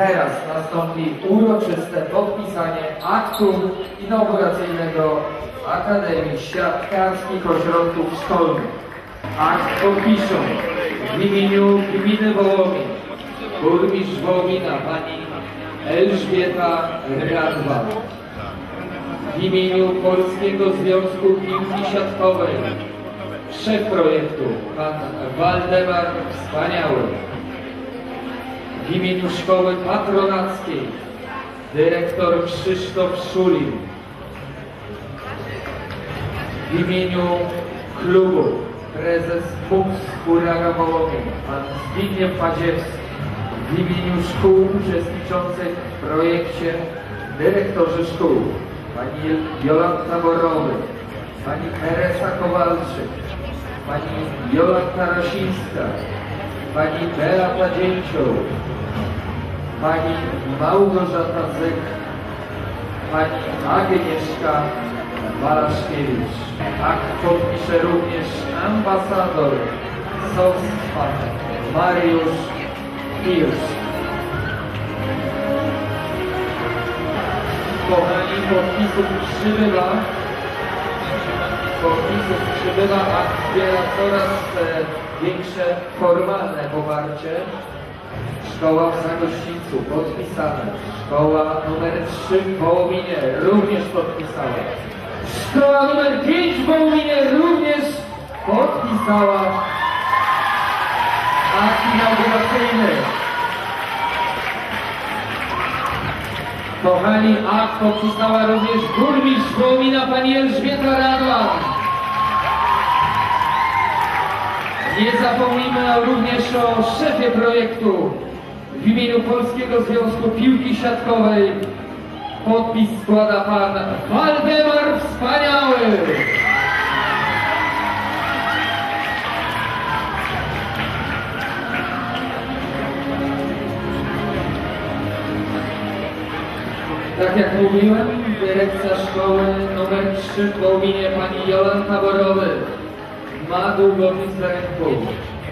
teraz nastąpi uroczyste podpisanie aktu inauguracyjnego Akademii Siatkarskich Ośrodków Szkolnych. Akt podpiszą w imieniu Gminy Wołomin burmistrz Wołomina pani Elżbieta Radwa. W imieniu Polskiego Związku Piłki Siatkowej szef projektu pan Waldemar Wspaniały. W imieniu Szkoły Patronackiej dyrektor Krzysztof Szulin. W imieniu klubu prezes MUPS Huraga Wołomin, pan Zbigniew Padziewski. W imieniu szkół uczestniczących w projekcie dyrektorzy szkół, pani Jolanta Borowy, pani Teresa Kowalczyk, pani Jolanta Rosińska, pani Beata Dzięcioł, pani Małgorzata Zyk, pani Agnieszka Balaszkiewicz. Akt podpisze również ambasador SOSPA Mariusz Hirsch. Kochani, podpisów przybywa. Podpisów przybywa, akt zbiera coraz większe formalne poparcie. Szkoła w Zagościńcu podpisana. Szkoła numer 3 w Wołominie również podpisała. Szkoła numer 5 w Wołominie również podpisała akt inauguracyjny. Kochani, akt podpisała również burmistrz Wołomina pani Elżbieta Radwan. Nie zapomnijmy również o szefie projektu w imieniu Polskiego Związku Piłki Siatkowej. Podpis składa pan Waldemar Wspaniały. Tak jak mówiłem, dyrekcja szkoły numer 3 w Wołominie pani Jolanta Borowy ma długopis w ręku.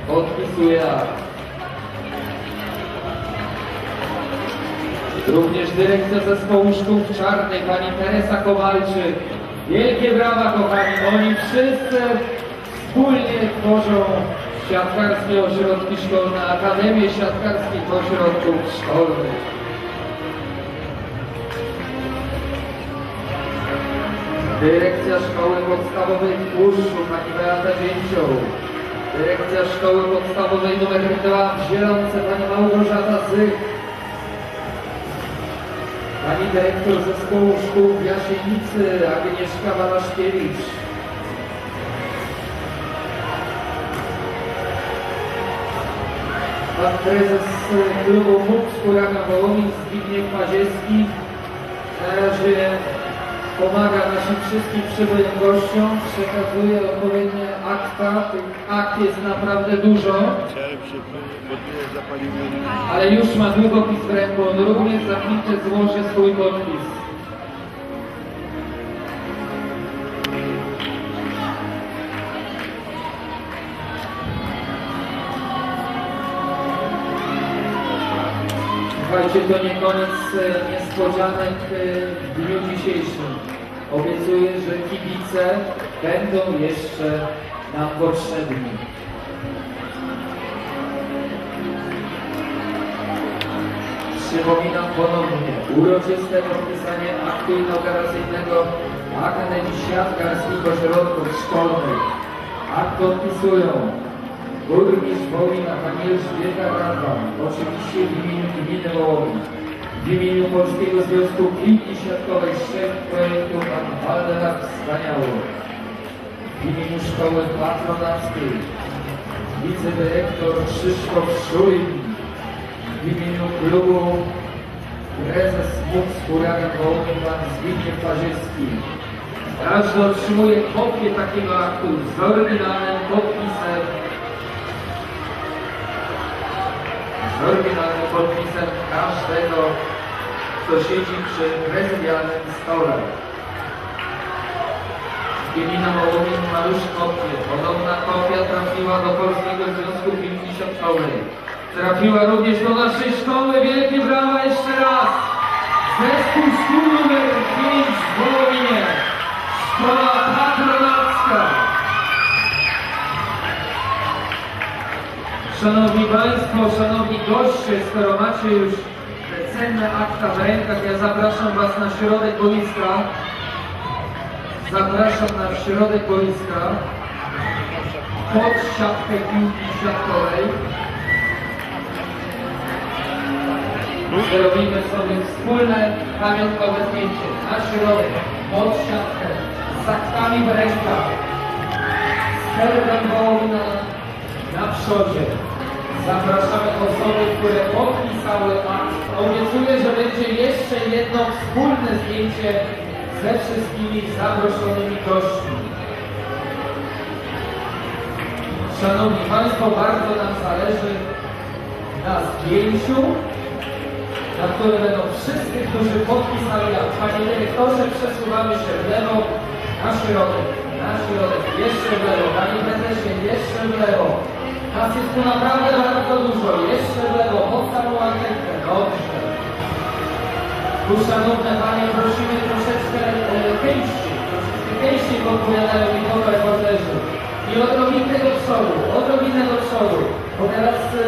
Podpisuje akt. Również dyrekcja zespołu szkół Czarnej, pani Teresa Kowalczyk. Wielkie brawa kochani, oni wszyscy wspólnie tworzą siatkarskie ośrodki szkolne, Akademię Siatkarskich Ośrodków Szkolnych. Dyrekcja Szkoły Podstawowej w Puszczu, pani Beata Dzięcioł. Dyrekcja Szkoły Podstawowej nr 2 w Zielonce, pani Małgorzata Zych. Pani dyrektor Zespołu Szkół w Jasienicy, Agnieszka Walaszkiewicz. Pan prezes klubu MUPS Huragan Wołomin Zbigniew Paziewski na razie pomaga naszym wszystkim przybyłym gościom, przekazuje odpowiednie akta. Tych akt jest naprawdę dużo, ale już ma długopis w ręku. On również za chwilkę złoży swój podpis. Słuchajcie, to nie koniec e, niespodzianek e, w dniu dzisiejszym. Obiecuję, że kibice będą jeszcze nam potrzebni. Przypominam ponownie uroczyste podpisanie aktu inauguracyjnego Akademii Siatkarskich Ośrodków Szkolnych. Akt podpisują burmistrz Wołomina, pani Elżbieta Radwan, oczywiście w imieniu gminy Wołomin. W imieniu Polskiego Związku Piłki Siatkowej szef projektu pan Waldemar Wspaniały. W imieniu Szkoły Patronackiej wicedyrektor Krzysztof Szulin. W imieniu klubu prezes MUPS Huragan Wołomin pan Zbigniew Parzycki. Każdy otrzymuje kopię takiego aktu z oryginalnym podpisem oryginalnym podpisem każdego, kto siedzi przy prezydialnym stole. Gmina Wołomin już kopię. Podobna kopia trafiła do Polskiego Związku Piłki Siatkowej. Trafiła również do naszej szkoły. Wielkie brawa Szanowni Państwo, Szanowni goście, skoro macie już cenne akta w rękach, ja zapraszam Was na środek boiska. Zapraszam na środek boiska pod siatkę piłki siatkowej. Zrobimy sobie wspólne pamiątkowe zdjęcie na środek, pod siatkę, z aktami w rękach, z Wołomina na przodzie. Zapraszamy osoby, które podpisały akt. Obiecuję, że będzie jeszcze jedno wspólne zdjęcie ze wszystkimi zaproszonymi gośćmi. Szanowni Państwo, bardzo nam zależy na zdjęciu, na którym będą wszyscy, którzy podpisali akt. Panie dyrektorze, przesuwamy się w lewo, na środek, na środek, jeszcze w lewo. Panie prezesie, jeszcze w lewo. Nas jest tu naprawdę bardzo dużo. Jeszcze w lewo, pod samą antenkę. Dobrze. Tu, szanowne Panie, prosimy troszeczkę e, pięści. Troszeczkę pięści podpowiadają mi reporterzy. I odrobinę do przodu, odrobinę do przodu. Bo teraz e,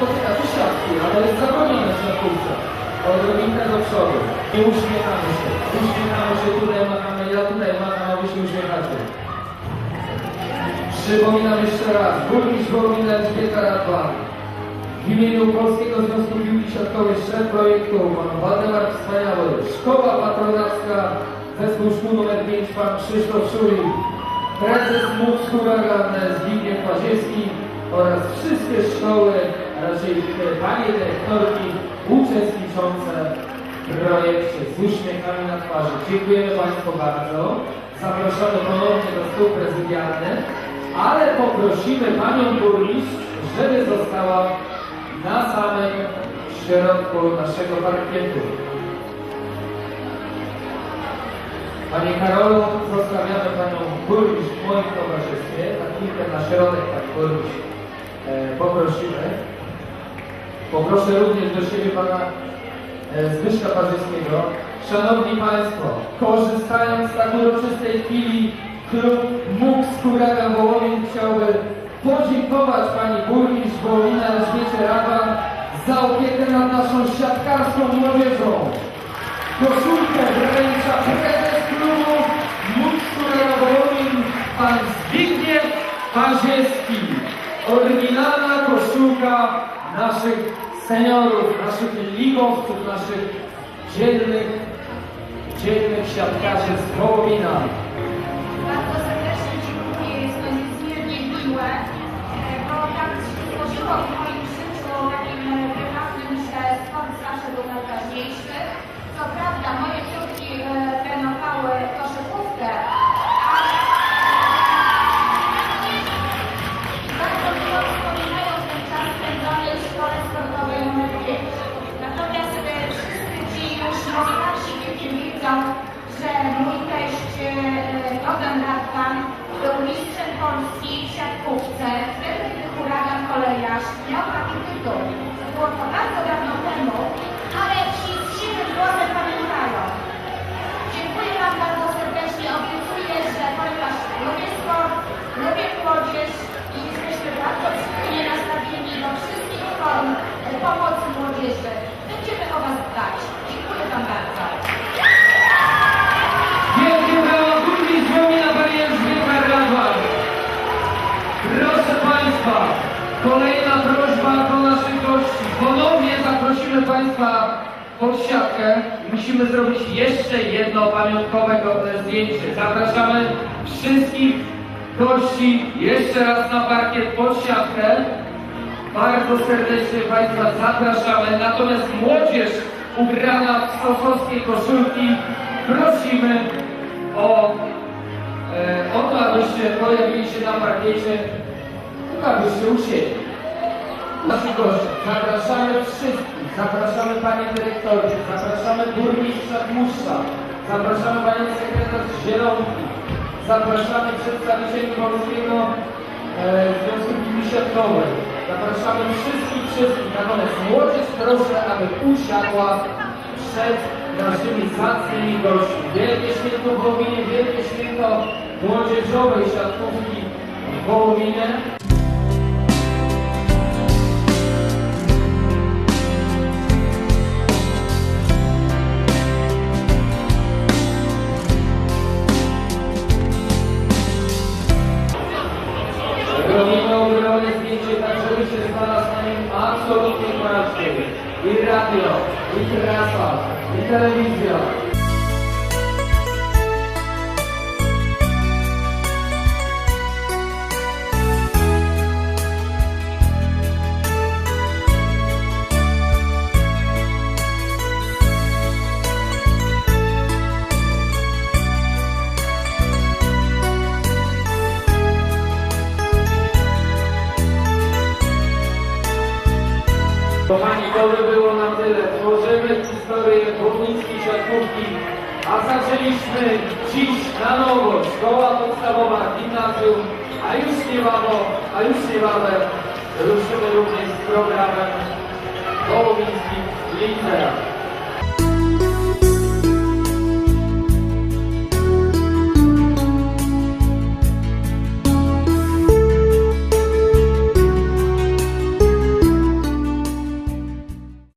dotyka tu siatki, a to jest zabronione w siatkówce. Odrobinę do przodu. I uśmiechamy się. Uśmiechamy się, tutaj machamy, ja tutaj macham, a wy się uśmiechacie. Przypominam jeszcze raz, burmistrz Wołomina Elżbieta Radwan. W imieniu Polskiego Związku Piłki Siatkowej szef projektu pan Waldemar Wspaniały, Szkoła Patronacka, Zespół Szkół nr 5 pan Krzysztof Szulik, prezes MUX Huragan Zbigniew Paziewski oraz wszystkie szkoły, raczej panie dyrektorki uczestniczące w projekcie z uśmiechami na twarzy. Dziękujemy Państwu bardzo. Zapraszamy ponownie do stół prezydialny, ale poprosimy Panią Burmistrz, żeby została na samym środku naszego parkietu. Panie Karolu, zostawiamy Panią Burmistrz w moim towarzystwie. Na chwilkę na środek, tak Burmistrz, e, poprosimy. Poproszę również do siebie Pana e, Zbyszka Parzyckiego. Szanowni Państwo, korzystając z tak uroczystej chwili, klub MUK Skóraga Wołomin chciałby podziękować Pani Burmistrz Wołomina Elżbiecie Raban za opiekę nad naszą siatkarską młodzieżą. Koszulkę wręcza prezes klubu MUK Skóraga Wołomin, Pan Zbigniew Paziewski. Oryginalna koszulka naszych seniorów, naszych ligowców, naszych dzielnych, dzielnych siatkarzy z Wołomina. Bardzo serdecznie dziękuję, jest to niezmiernie miłe, e, bo tak się złożyło w moim życiu takim prywatnym, że sport zawsze był najważniejszy. 足やをか siatkę. Musimy zrobić jeszcze jedno pamiątkowe zdjęcie. Zapraszamy wszystkich gości jeszcze raz na parkiet pod siatkę. Bardzo serdecznie Państwa zapraszamy. Natomiast młodzież ubrana w stosowskie koszulki prosimy o, e, o to, abyście pojawili się na parkiecie, tylko abyście usiedli. Nasi goście, zapraszamy wszystkich, zapraszamy Panie Dyrektorze, zapraszamy Burmistrza Dmuszcza, zapraszamy Panią Sekretarz Zielonki, zapraszamy przedstawicieli Polskiego e, Związku Piłki Siatkowej, zapraszamy wszystkich, wszystkich, natomiast młodzież proszę, aby usiadła przed naszymi zacnymi gośćmi. Wielkie święto w Wołominie, wielkie święto młodzieżowej siatkówki w Wołominie. in radio, in prasa, in telewizja. A zaczęliśmy dziś na nowo. Szkoła podstawowa, gimnazjum, a już niebawem, a już niebawem ruszymy również z programem Gołowińskim Liceum.